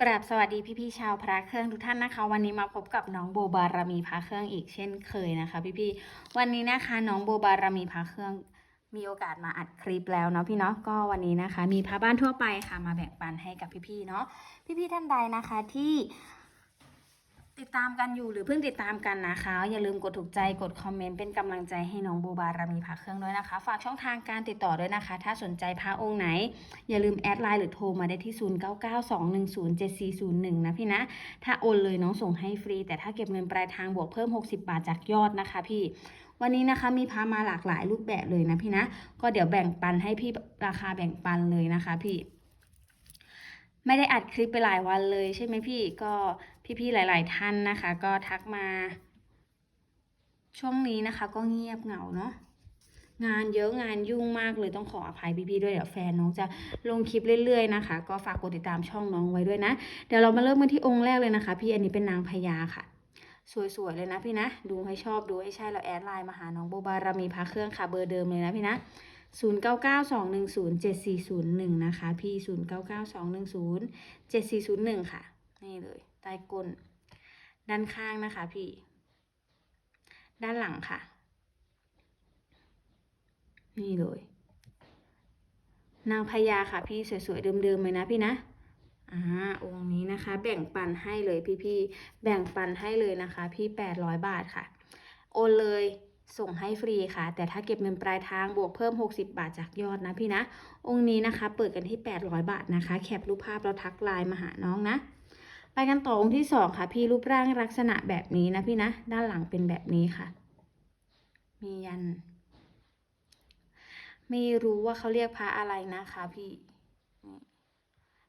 กราบสวัสดีพี่ๆชาวพระเครื่องทุกท่านนะคะ วันนี้มาพบกับน้องโบบารมีพระเครื่องอีกเช่นเคยนะคะ พี่ๆวันนี้นะคะน้องโบบารมีพระเครื่องมีโอกาสมาอัดคลิปแล้วเนาะพี่เนาะก็วันนี้นะคะ มีพระบ้านทั่วไปค่ะมาแบ่งปันให้กับพี่ๆเนาะพี่ๆท่านใดนะคะที่ ติดตามกันอยู่หรือเพิ่งติดตามกันนะคะ อย่าลืมกดถูกใจกดคอมเมนต์เป็นกำลังใจให้น้องโบบารามีพระเครื่องด้วยนะคะ ฝากช่องทางการติดต่อด้วยนะคะ ถ้าสนใจพระองค์ไหน อย่าลืมแอดไลน์หรือโทรมาได้ที่ 0992107401 นะพี่นะ ถ้าโอนเลยน้องส่งให้ฟรี แต่ถ้าเก็บเงินปลายทางบวกเพิ่ม 60 บาทจากยอดนะคะพี่วันนี้นะคะมีพามาหลากหลายรูปแบบเลยนะพี่นะ ก็เดี๋ยวแบ่งปันให้พี่ราคาแบ่งปันเลยนะคะพี่ ไม่ได้อัดคลิปไปหลายวันเลยใช่ไหมพี่ก็ พี่ๆหลาย ๆ ท่านนะคะ ก็ทักมา ช่วงนี้นะคะ ก็เงียบเหงาเนาะงานเยอะงานยุ่งมากเลยต้องขออภัยพี่ๆด้วยเดี๋ยวแฟนน้องจะลงคลิปเรื่อย ๆ นะคะ ก็ฝากกดติดตามช่องน้องไว้ด้วยนะ เดี๋ยวเรามาเริ่มกันที่องค์แรกเลยนะคะ พี่อันนี้เป็นนางพญาค่ะ สวยๆเลยนะพี่นะ ดูให้ชอบดูให้ใช่เราแอดไลน์มาหาน้องโบบารมีพาเครื่องค่ะเบอร์เดิมเลยนะพี่นะ0 9 9 2 1 0 7 4 0 1นะคะพี่0 9 9 2 1 0 7 4 0 1ค่ะนี่เลย ต้ก้น ด้านข้างนะคะพี่ ด้านหลังค่ะ นี่เลย นางพญาค่ะพี่สวยๆเดิมๆเลยนะพี่นะอ่าองค์นี้นะคะ แบ่งปันให้เลยพี่ๆแบ่งปันให้เลยนะคะ พี่แปดร้อยบาทค่ะ โอนเลยส่งให้ฟรีค่ะ แต่ถ้าเก็บเงินปลายทางบวกเพิ่ม 60 บาทจากยอดนะพี่นะ องค์นี้นะคะ เปิดกันที่ 800 บาทนะคะ แคปรูปภาพแล้วทักไลน์มาหาน้องนะ ไปกันต่อองค์ที่สองค่ะ พี่รูปร่างลักษณะแบบนี้นะพี่นะ ด้านหลังเป็นแบบนี้ค่ะ มียัน ไม่รู้ว่าเขาเรียกพระอะไรนะคะพี่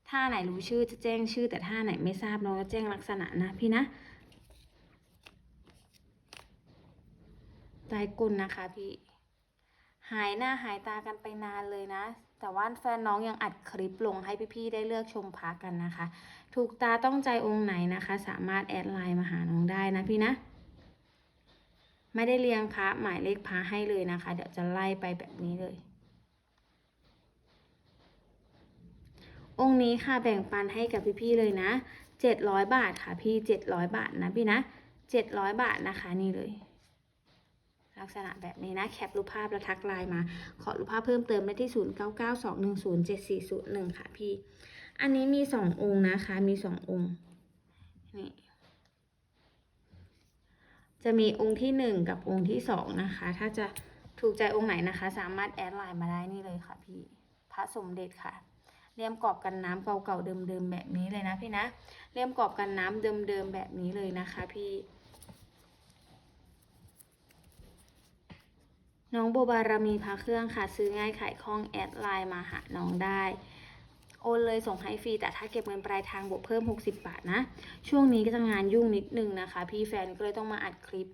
ถ้าไหนรู้ชื่อจะแจ้งชื่อ แต่ถ้าไหนไม่ทราบน้องจะแจ้งลักษณะนะพี่นะใต้ก้นนะคะพี่ หายหน้าหายตากันไปนานเลยนะ แต่ว่าแฟนน้องยังอัดคลิปลงให้พี่ๆได้เลือกชมพระกันนะคะ ถูกตาต้องใจองค์ไหนนะคะ สามารถแอดไลน์มาหาน้องได้นะพี่นะ ไม่ได้เรียงพระหมายเลขพระให้เลยนะคะ เดี๋ยวจะไล่ไปแบบนี้เลย องค์นี้ค่ะแบ่งปันให้กับพี่ๆเลยนะ700บาทค่ะพี่700บาทนะพี่นะ700บาทนะคะนี่เลย ลักษณะแบบนี้นะ แคปรูปภาพแล้วทักไลน์มา ขอรูปภาพเพิ่มเติมได้ที่ 0992107401 ค่ะพี่ อันนี้มีสององค์นะคะ มีสององค์ นี่ จะมีองค์ที่หนึ่งกับองค์ที่สองนะคะ ถ้าจะถูกใจองค์ไหนนะคะ สามารถแอดไลน์มาได้นี่เลยค่ะพี่ พระสมเด็จค่ะเลี่ยมกรอบกันน้ำเก่าๆเดิมๆแบบนี้เลยนะพี่นะเลี่ยมกรอบกันน้ำเดิมๆแบบนี้เลยนะคะ พี่ น้องโบบารมีพาเครื่องค่ะ ซื้อง่ายขายคล่องแอดไลน์มาหาน้องได้ โอนเลยส่งให้ฟรี แต่ถ้าเก็บเงินปลายทางบวกเพิ่ม 60 บาทนะ ช่วงนี้ก็จะงานยุ่งนิดนึงนะคะ พี่แฟนก็เลยต้องมาอัดคลิป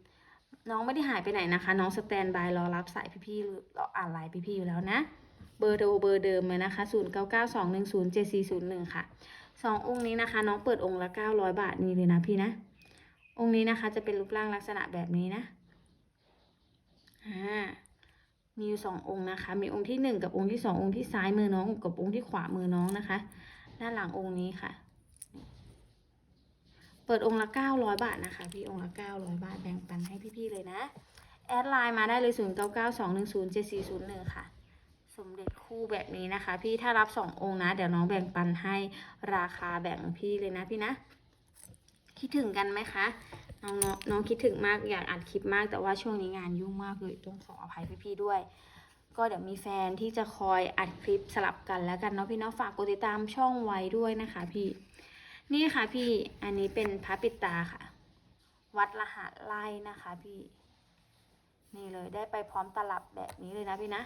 น้องไม่ได้หายไปไหนนะคะ น้องสแตนบายรอรับสายพี่ๆหรือออ่านไลน์พี่ๆอยู่แล้วนะ เบอร์โทรเบอร์เดิมเลยนะคะ 0 9 9 2 1 0 7 4 0 1 ค่ะสององค์นี้นะคะ น้องเปิดองค์ละ 900 บาทนี่เลยนะพี่นะ องค์นี้นะคะจะเป็นรูปร่างลักษณะแบบนี้นะอ่า มีอยู่สององค์นะคะ มีองค์ที่หนึ่งกับองค์ที่สององค์ที่ซ้ายมือน้องกับองค์ที่ขวามือน้องนะคะ ด้านหลังองค์นี้ค่ะ เปิดองค์ละเก้าร้อยบาทนะคะ พี่องค์ละเก้าร้อยบาทแบ่งปันให้พี่ๆเลยนะ แอดไลน์มาได้เลยศูนย์เก้าเก้าสองหนึ่งศูนย์เจ็ดสี่ศูนย์หนึ่งค่ะ สมเด็จคู่แบบนี้นะคะ พี่ถ้ารับสององค์นะ เดี๋ยวน้องแบ่งปันให้ราคาแบ่งพี่เลยนะพี่นะ คิดถึงกันไหมคะ น้องน้องคิดถึงมากอยากอัดคลิปมากแต่ว่าช่วงนี้งานยุ่งมากเลยต้องขออภัยพี่ๆด้วย ก็เดี๋ยวมีแฟนที่จะคอยอัดคลิปสลับกันแล้วกันเนาะพี่เนาะฝากกดติดตามช่องไว้ด้วยนะคะ พี่ นี่ค่ะพี่อันนี้เป็นพระปิดตาค่ะ วัดรหัสไล่นะคะ พี่ นี่เลยได้ไปพร้อมตลับแบบนี้เลยนะพี่นะ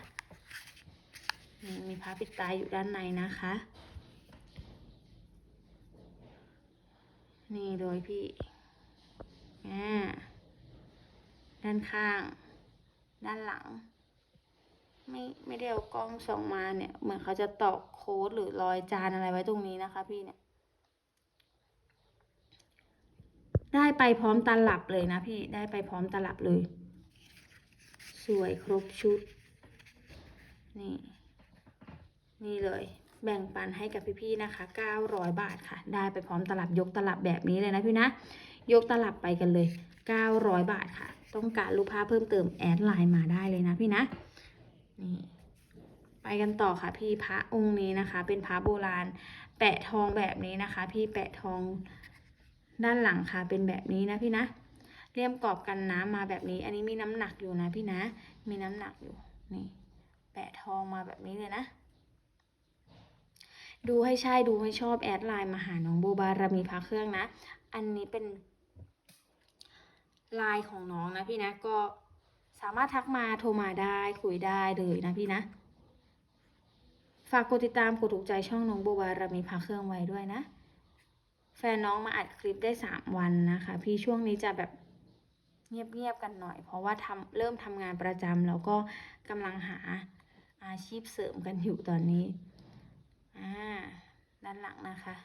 นี่มีพระปิดตาอยู่ด้านในนะคะ นี่เลยพี่ ด้านข้าง ด้านหลัง ไม่ไม่ได้เอากล้องส่องมาเนี่ย เหมือนเขาจะตอกโค้ดหรือรอยจานอะไรไว้ตรงนี้นะคะพี่เนี่ย ได้ไปพร้อมตลับเลยนะพี่ ได้ไปพร้อมตลับเลย สวยครบชุด นี่ นี่เลยแบ่งปันให้กับพี่ๆนะคะ 900 บาทค่ะ ได้ไปพร้อมตลับยกตลับแบบนี้เลยนะพี่นะ ยกตลับไปกันเลย 900 บาทค่ะ ต้องการรูปภาพเพิ่มเติมแอดไลน์มาได้เลยนะพี่นะ นี่ ไปกันต่อค่ะ พี่พระองค์นี้นะคะ เป็นพระโบราณ แปะทองแบบนี้นะคะ พี่แปะทองด้านหลังค่ะ เป็นแบบนี้นะพี่นะเลี่ยมกรอบกันน้ำมาแบบนี้ อันนี้มีน้ำหนักอยู่นะพี่นะ มีน้ำหนักอยู่ นี่ แปะทองมาแบบนี้เลยนะดูให้ใช่ดูให้ชอบแอดไลน์มาหาน้องโบบารมีพระเครื่องนะ อันนี้เป็น ไลน์ของน้องนะพี่นะก็สามารถทักมาโทรมาได้คุยได้เลยนะพี่นะ ฝากกดติดตามกดถูกใจช่องน้องโบบารมีพระเครื่องไว้ด้วยนะ แฟนน้องมาอัดคลิปได้สามวันนะคะ พี่ช่วงนี้จะแบบเงียบๆกันหน่อย เพราะว่าทำเริ่มทำงานประจำแล้วก็กำลังหาอาชีพเสริมกันอยู่ตอนนี้ อ่า ด้านหลังนะคะ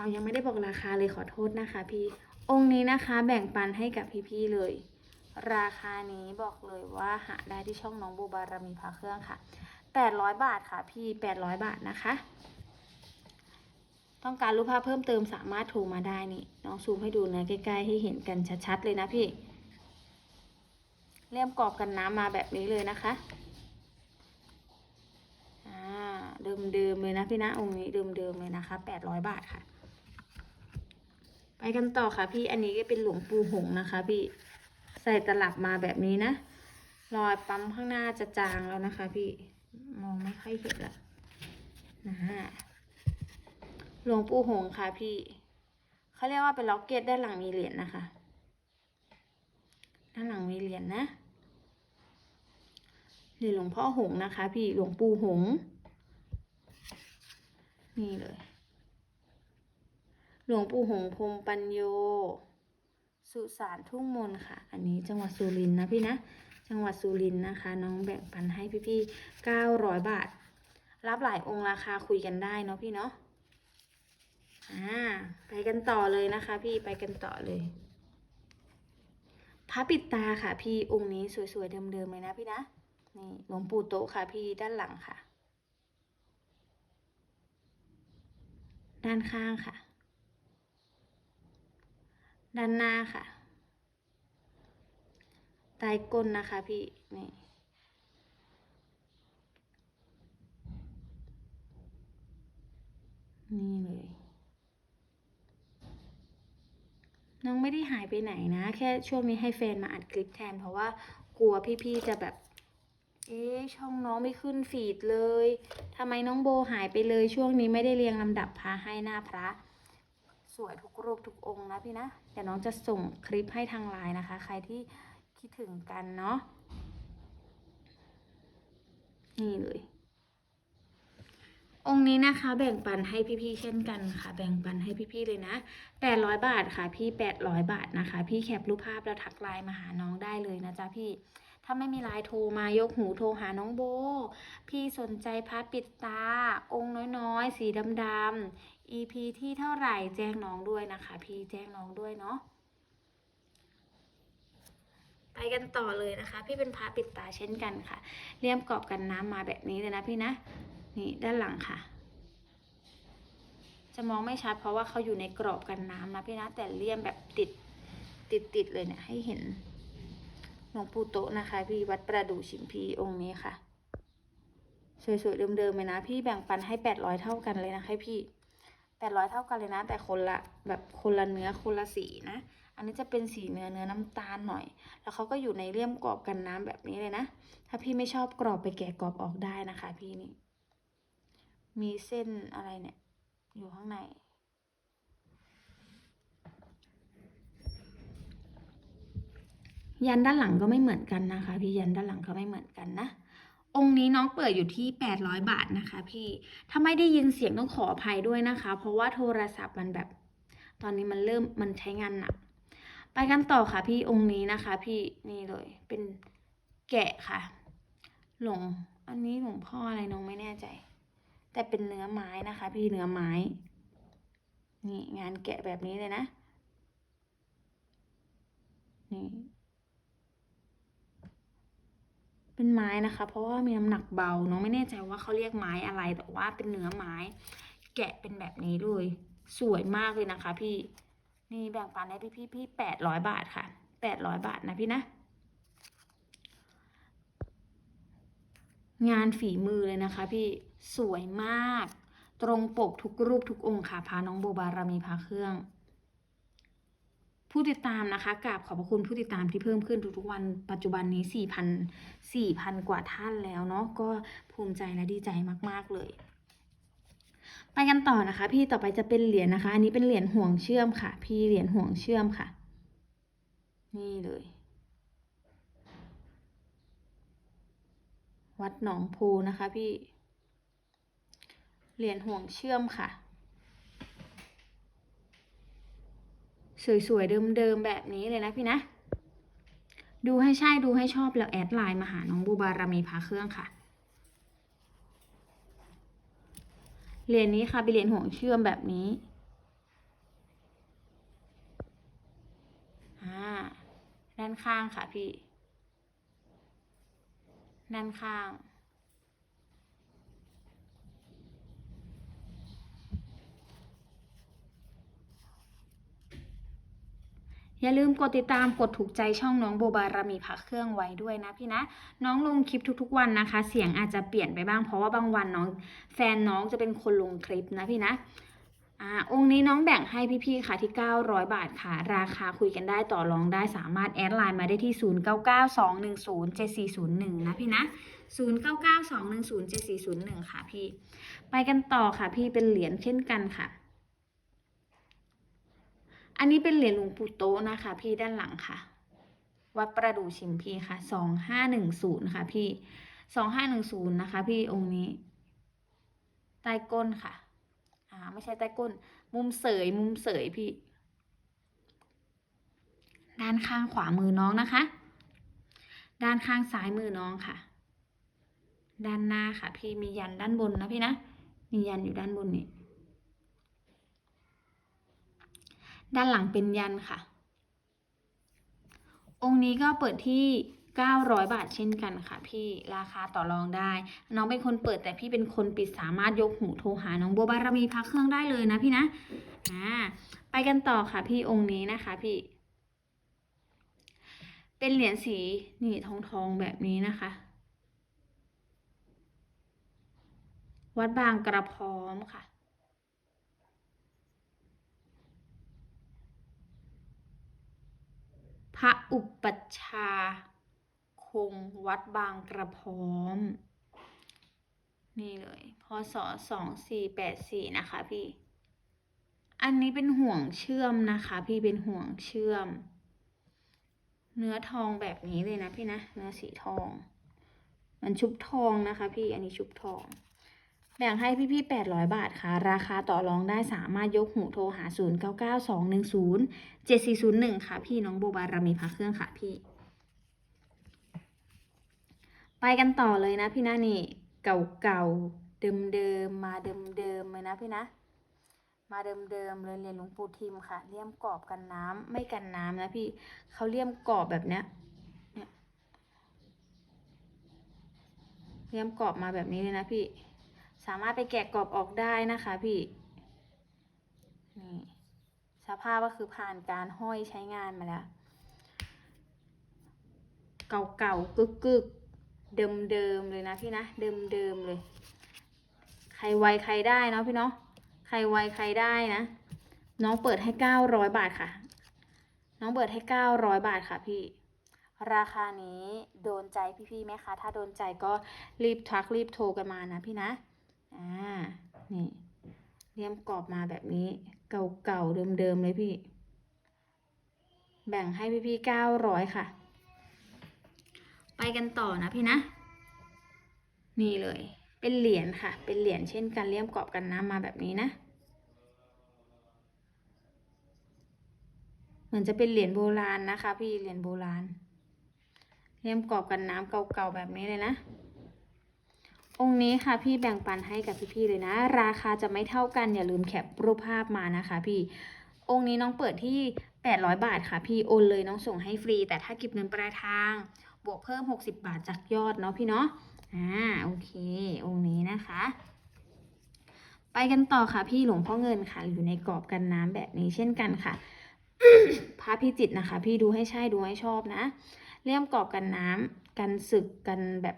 เอายังไม่ได้บอกราคาเลยขอโทษนะคะ พี่ องค์นี้นะคะแบ่งปันให้กับพี่ๆเลย ราคานี้บอกเลยว่าหาได้ที่ช่องน้องโบบารมีพระเครื่องค่ะ800บาทค่ะพี่800บาทนะคะ ต้องการรูปภาพเพิ่มเติมสามารถโทรมาได้นี่น้องซูมให้ดูนะใกล้ๆให้เห็นกันชัดๆเลยนะพี่เลี่ยมกรอบกันน้ำมาแบบนี้เลยนะคะอ่าเดิมๆเลยนะพี่นะองค์นี้เดิมๆเลยนะคะ800บาทค่ะ ไปกันต่อค่ะพี่อันนี้ก็เป็นหลวงปู่หงนะคะ พี่ใส่ตลับมาแบบนี้นะรอยปั๊มข้างหน้าจะจางแล้วนะคะ พี่มองไม่ค่อยเห็นละนะหลวงปู่หงค่ะพี่เขาเรียกว่าเป็นล็อกเก็ตด้านหลังมีเหรียญนะคะ ด้านหลังมีเหรียญนะเหรียญหลวงพ่อหงนะคะ พี่หลวงปู่หงนี่เลย หลวงปู่หงพรมปัญโย สุสานทุ่งมนค่ะ อันนี้จังหวัดสุรินทร์นะพี่นะ จังหวัดสุรินทร์นะคะ น้องแบ่งปันให้พี่ๆเก้าร้อยบาท รับหลายองค์ราคาคุยกันได้เนาะพี่เนาะ อ่า ไปกันต่อเลยนะคะ พี่ไปกันต่อเลยพระปิดตาค่ะพี่องค์นี้สวยๆเดิมๆเลยนะพี่นะ นี่หลวงปู่โตค่ะพี่ด้านหลังค่ะ ด้านข้างค่ะ ด้านหน้าค่ะใต้ก้นนะคะพี่นี่นี่เลย น้องไม่ได้หายไปไหนนะ แค่ช่วงนี้ให้แฟนมาอัดคลิปแทน เพราะว่ากลัวพี่ๆจะแบบ เอ๊ะช่องน้องไม่ขึ้นฟีดเลยทำไมน้องโบหายไปเลย ช่วงนี้ไม่ได้เรียงลำดับพระให้หน้าพระ วยทุกรูปทุกองค์นะพี่นะ เดี๋ยวน้องจะส่งคลิปให้ทางไลน์นะคะ ใครที่คิดถึงกันเนาะ นี่เลย องค์นี้นะคะ แบ่งปันให้พี่ๆเช่นกันค่ะ แบ่งปันให้พี่ๆเลยนะ800บาทค่ะ พี่800บาทนะคะ พี่แคปรูปภาพแล้วทักไลน์มาหาน้องได้เลยนะจ๊ะพี่ ถ้าไม่มีไลน์โทรมายกหูโทรหาน้องโบ พี่สนใจพระปิดตา องค์น้อยๆ สีดำๆ EP ที่เท่าไหร่แจ้งน้องด้วยนะคะ พี่แจ้งน้องด้วยเนาะไปกันต่อเลยนะคะ พี่เป็นพระปิดตาเช่นกันค่ะเลี่ยมกรอบกันน้ำมาแบบนี้เลยนะพี่นะนี่ด้านหลังค่ะจะมองไม่ชัดเพราะว่าเขาอยู่ในกรอบกันน้ำนะพี่นะแต่เลี่ยมแบบติดติดติดเลยเนี่ยให้เห็น หลวงปู่โตะนะคะ พี่วัดประดู่ชิมพีองค์นี้ค่ะ สวยๆเดิมๆเลยนะ พี่แบ่งปันให้แปดร้อยเท่ากันเลยนะคะพี่แปดร้อยเท่ากันเลยนะ แต่คนละแบบคนละเนื้อคนละสีนะ อันนี้จะเป็นสีเนื้อเนื้อน้ำตาลหน่อย แล้วเขาก็อยู่ในเลี่ยมกรอบกันน้ำแบบนี้เลยนะ ถ้าพี่ไม่ชอบกรอบไปแกะกรอบออกได้นะคะ พี่นี่มีเส้นอะไรเนี่ย อยู่ข้างใน ยันด้านหลังก็ไม่เหมือนกันนะคะ พี่ยันด้านหลังก็ไม่เหมือนกันนะ องค์นี้น้องเปิดอยู่ที่ 800 บาทนะคะ พี่ถ้าไม่ได้ยินเสียงต้องขออภัยด้วยนะคะ เพราะว่าโทรศัพท์มันแบบ ตอนนี้มันเริ่มมันใช้งานหนักไปกันต่อค่ะ พี่องค์นี้นะคะ พี่นี่เลย เป็นแกะค่ะ หลวงอันนี้หลวงพ่ออะไรน้องไม่แน่ใจ แต่เป็นเนื้อไม้นะคะ พี่เนื้อไม้ นี่งานแกะแบบนี้เลยนะนี่ เป็นไม้นะคะ เพราะว่ามีน้ำหนักเบาน้องไม่แน่ใจว่าเขาเรียกไม้อะไรแต่ว่าเป็นเนื้อไม้ แกะเป็นแบบนี้เลย สวยมากเลยนะคะ พี่นี่แบ่งปันให้พี่พี่พี่แปดร้อยบาทค่ะแปดร้อยบาทนะพี่นะ งานฝีมือเลยนะคะ พี่สวยมาก ตรงปกทุกรูปทุกองค์ค่ะพาน้องโบบารามีพาเครื่อง ผู้ติดตามนะคะกราบขอบพระคุณผู้ติดตามที่เพิ่มขึ้นทุกๆวันปัจจุบันนี้ 4,000 4,000 กว่าท่านแล้วเนาะก็ภูมิใจและดีใจมากๆเลยไปกันต่อนะคะ พี่ต่อไปจะเป็นเหรียญนะคะ อันนี้เป็นเหรียญห่วงเชื่อมค่ะ พี่เหรียญห่วงเชื่อมค่ะ นี่เลย วัดหนองโพนะคะ พี่เหรียญห่วงเชื่อมค่ะ สวยๆ เดิมๆ แบบนี้เลยนะพี่นะ ดูให้ใช่ดูให้ชอบแล้วแอดไลน์มาหาน้องบูบารามีพาเครื่องค่ะเหรียญนี้ค่ะเป็นเหรียญห่วงเชื่อมแบบนี้อ่าด้านข้างค่ะพี่ ด้านข้าง อย่าลืมกดติดตามกดถูกใจช่องน้องโบบารมีพักเครื่องไว้ด้วยนะพี่นะ น้องลงคลิปทุกๆวันนะคะ เสียงอาจจะเปลี่ยนไปบ้างเพราะว่าบางวันน้องแฟนน้องจะเป็นคนลงคลิปนะพี่นะอ่าองค์นี้น้องแบ่งให้พี่ๆค่ะที่ 900 บาทค่ะ ราคาคุยกันได้ต่อรองได้สามารถแอดไลน์มาได้ที่ 0992107401 นะพี่นะ 0992107401 ค่ะพี่ ไปกันต่อค่ะพี่เป็นเหรียญเช่นกันค่ะ อันนี้เป็นเหรียญหลวงปู่โตนะคะ พี่ด้านหลังค่ะ วัดประดู่ชิมพีค่ะสองห้าหนึ่งศูนย์ค่ะ พี่สองห้าหนึ่งศูนย์นะคะ พี่องค์นี้ใต้ก้นค่ะ อ่า ไม่ใช่ใต้ก้น มุมเสยมุมเสยพี่ ด้านข้างขวามือน้องนะคะ ด้านข้างซ้ายมือน้องค่ะ ด้านหน้าค่ะ พี่มียันด้านบนนะพี่นะ มียันอยู่ด้านบนนี่ ด้านหลังเป็นยันค่ะ องค์นี้ก็เปิดที่ 900 บาทเช่นกันค่ะ พี่ราคาต่อรองได้ น้องเป็นคนเปิดแต่พี่เป็นคนปิดสามารถยกหูโทรหาน้องโบบารมีพักเครื่องได้เลยนะพี่นะอ่าไปกันต่อค่ะพี่องค์นี้นะคะพี่ เป็นเหรียญสีนี่ทองทองๆแบบนี้นะคะ วัดบางกระพร้อมค่ะ พระอุปัชฌาย์คงวัดบางกระพร้อม นี่เลยพศสองสี่แปดสี่นะคะพี่ อันนี้เป็นห่วงเชื่อมนะคะ พี่เป็นห่วงเชื่อม เนื้อทองแบบนี้เลยนะพี่นะ เนื้อสีทอง มันชุบทองนะคะ พี่อันนี้ชุบทอง แบ่งให้พี่ๆแปดร้อยบาทค่ะ ราคาต่อรองได้สามารถยกหูโทรหาศูนย์เก้าเก้าสองหนึ่งศูนย์เจ็ดสี่ศูนย์หนึ่งค่ะ พี่น้องโบบารามีพักเครื่องค่ะพี่ ไปกันต่อเลยนะพี่นะนี่ เก่าๆ เดิมๆ มาเดิมๆเลยนะพี่นะ มาเดิมๆเลยเรียนหลวงปู่ทิมค่ะ เลี่ยมกรอบกันน้ำไม่กันน้ำนะพี่เขาเลี่ยมกรอบแบบเนี้เนี่ยเลี่ยมกรอบมาแบบนี้เลยนะพี่ สามารถไปแกะกรอบออกได้นะคะพี่นี่สภาพก็คือผ่านการห้อยใช้งานมาแล้ว เก่าๆกึกๆเดิมๆเลยนะพี่นะเดิมๆเลย ใครไวใครได้เนาะพี่เนาะใครไวใครได้นะ น้องเปิดให้เก้าร้อยบาทค่ะ น้องเปิดให้เก้าร้อยบาทค่ะพี่ราคานี้โดนใจพี่ๆไหมคะ ถ้าโดนใจก็รีบทักรีบโทรกันมานะพี่นะ อ่า นี่เลี่ยมกรอบมาแบบนี้ เก่าๆ เดิมๆ เลยพี่ แบ่งให้พี่ๆเก้าร้อยค่ะ ไปกันต่อนะพี่นะ นี่เลย เป็นเหรียญค่ะ เป็นเหรียญเช่นกันเลี่ยมกรอบกันน้ำมาแบบนี้นะ เหมือนจะเป็นเหรียญโบราณนะคะ พี่ เหรียญโบราณเลี่ยมกรอบกันน้ำเก่าๆ แบบนี้เลยนะ องค์นี้ค่ะพี่แบ่งปันให้กับพี่ๆเลยนะ ราคาจะไม่เท่ากันอย่าลืมแคปรูปภาพมานะคะ พี่องค์นี้น้องเปิดที่ 800 บาทค่ะ พี่โอนเลยน้องส่งให้ฟรี แต่ถ้าเก็บเงินปลายทาง บวกเพิ่ม 60 บาทจากยอดเนาะพี่เนาะอ่าโอเค องค์นี้นะคะ ไปกันต่อค่ะพี่หลวงพ่อเงินค่ะ อยู่ในกรอบกันน้ำแบบนี้เช่นกันค่ะพระพิจิตนะคะ พี่ดูให้ใช่ดูให้ชอบนะเลี่ยมกรอบกันน้ำกันศึกกันแบบ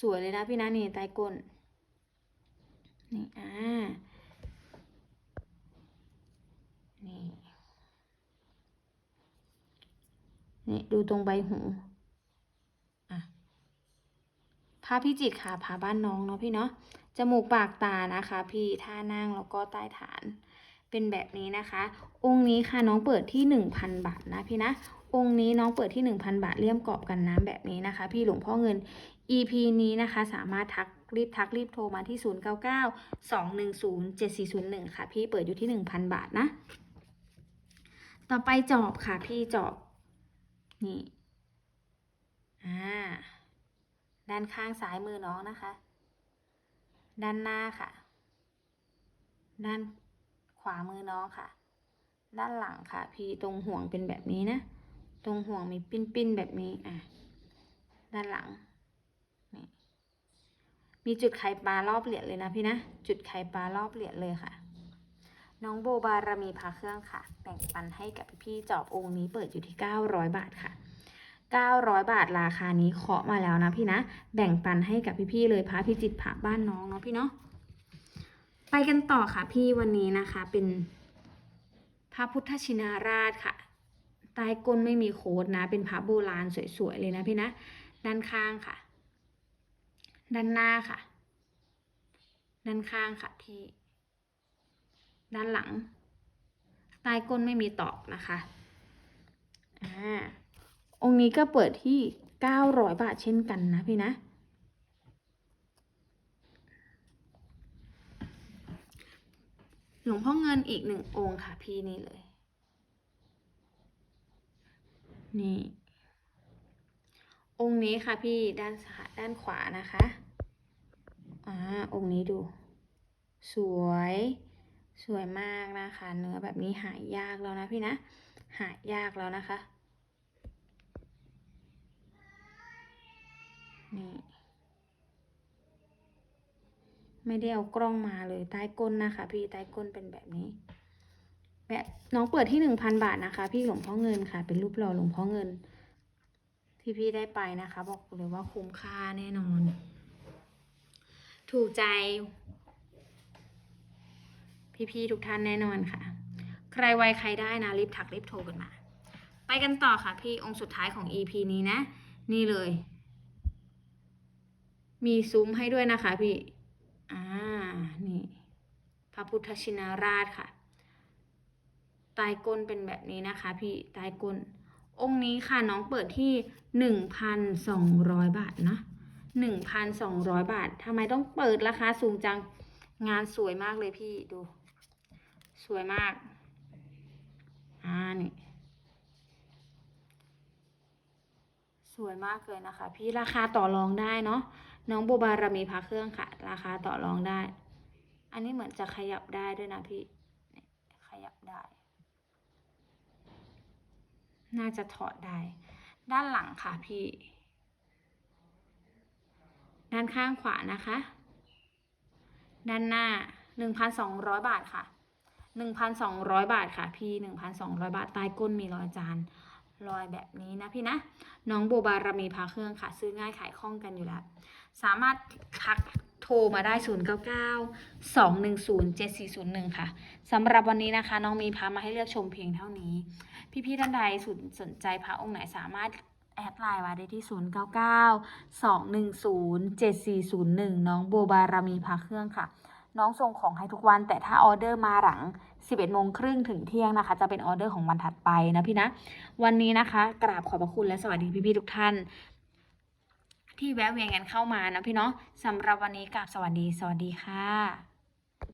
สวยเลยนะพี่นะนี่ใต้ก้นนี่อ่านี่นี่ดูตรงใบหูอะพระพิจิตรค่ะพาบ้านน้องเนาะพี่เนาะจมูกปากตานะคะ พี่ท่านั่งแล้วก็ใต้ฐานเป็นแบบนี้นะคะ องค์นี้ค่ะน้องเปิดที่ 1,000 บาทนะพี่นะองค์นี้น้องเปิดที่ 1,000 บาทเลี่ยมกรอบกันน้ำแบบนี้นะคะ พี่หลวงพ่อเงิน EP นี้นะคะสามารถทักรีบทักรีบโทรมาที่ 099 210 7401 ค่ะ พี่เปิดอยู่ที่ 1,000 บาทนะ ต่อไปจอบค่ะ พี่จอบ นี่ อ่า ด้านข้างซ้ายมือน้องนะคะ ด้านหน้าค่ะ ด้านขวามือน้องค่ะ ด้านหลังค่ะ พี่ตรงห่วงเป็นแบบนี้นะ ตรงห่วงมีปิ้นปิ้นๆแบบนี้ อะ ด้านหลัง มีจุดไข่ปลารอบเหรียญเลยนะพี่นะ จุดไข่ปลารอบเหรียญเลยค่ะ น้องโบบารมีพาเครื่องค่ะแบ่งปันให้กับพี่ๆจอบองค์นี้เปิดอยู่ที่ 900 บาทค่ะ 900 บาทราคานี้เคาะมาแล้วนะพี่นะ แบ่งปันให้กับพี่ๆเลยพระพิจิตรพระบ้านน้องเนาะพี่เนาะไปกันต่อค่ะพี่วันนี้นะคะ เป็นพระพุทธชินาราชค่ะใต้ก้นไม่มีโค้ดนะ เป็นพระโบราณสวยๆเลยนะพี่นะ ด้านข้างค่ะ ด้านหน้าค่ะ ด้านข้างค่ะพี่ ด้านหลัง ใต้ก้นไม่มีตอกนะคะอ่าองค์นี้ก็เปิดที่ 900 บาทเช่นกันนะพี่นะ หลวงพ่อเงินอีกหนึ่งองค์ค่ะพี่นี่เลย นี่ องค์นี้ค่ะพี่ด้านด้านขวานะคะอ่าองค์นี้ดู สวย สวยมากนะคะ เนื้อแบบนี้หายากแล้วนะพี่นะ หายากแล้วนะคะ นี่ ไม่ได้เอากล้องมาเลยใต้ก้นนะคะ พี่ใต้ก้นเป็นแบบนี้แบบน้องเปิดที่หนึ่งพันบาทนะคะ พี่หลวงพ่อเงินค่ะ เป็นรูปหล่อหลวงพ่อเงิน ที่พี่ได้ไปนะคะ บอกเลยว่าคุ้มค่าแน่นอน ถูกใจ พี่ๆทุกท่านแน่นอนค่ะ ใครไวใครได้นะรีบทักรีบโทรกันมา ไปกันต่อค่ะพี่องค์สุดท้ายของ EP นี้นะ นี่เลย มีซุ้มให้ด้วยนะคะพี่อ่านี่ พระพุทธชินราชค่ะใต้ก้นเป็นแบบนี้นะคะ พี่ใต้ก้น องค์นี้ค่ะน้องเปิดที่หนึ่งพันสองร้อยบาทนะหนึ่งพันสองร้อยบาททำไมต้องเปิดราคาสูงจังงานสวยมากเลยพี่ดู สวยมาก อ่านี่สวยมากเลยนะคะ พี่ราคาต่อรองได้เนาะน้องโบบารมีพระเครื่องค่ะ ราคาต่อรองได้ อันนี้เหมือนจะขยับได้ด้วยนะพี่นี่ขยับได้ น่าจะถอดได้ ด้านหลังค่ะพี่ ด้านข้างขวานะคะ ด้านหน้า 1,200 บาทค่ะ 1,200 บาทค่ะ พี่ 1,200 บาทใต้ก้นมีรอยจานรอยแบบนี้นะพี่นะ น้องโบบารมีพาเครื่องค่ะ ซื้อง่ายขายคล่องกันอยู่แล้ว สามารถทัก โทรมาได้ 099 210 7401 ค่ะสำหรับวันนี้นะคะ น้องมีพามาให้เลือกชมเพียงเท่านี้ พี่ๆท่านใดสนใจพระองค์ไหนสามารถแอดไลน์มาได้ที่ 099 210 7401 น้องโบบารมีพาเครื่องค่ะ น้องส่งของให้ทุกวัน แต่ถ้าออเดอร์มาหลัง 11โมงครึ่งถึงเที่ยงนะคะ จะเป็นออเดอร์ของวันถัดไปนะพี่นะ วันนี้นะคะ กราบขอบพระคุณและสวัสดีพี่ๆทุกท่าน ที่แวะเวียนกันเข้ามานะพี่เนาะสำหรับวันนี้กราบสวัสดี สวัสดีค่ะ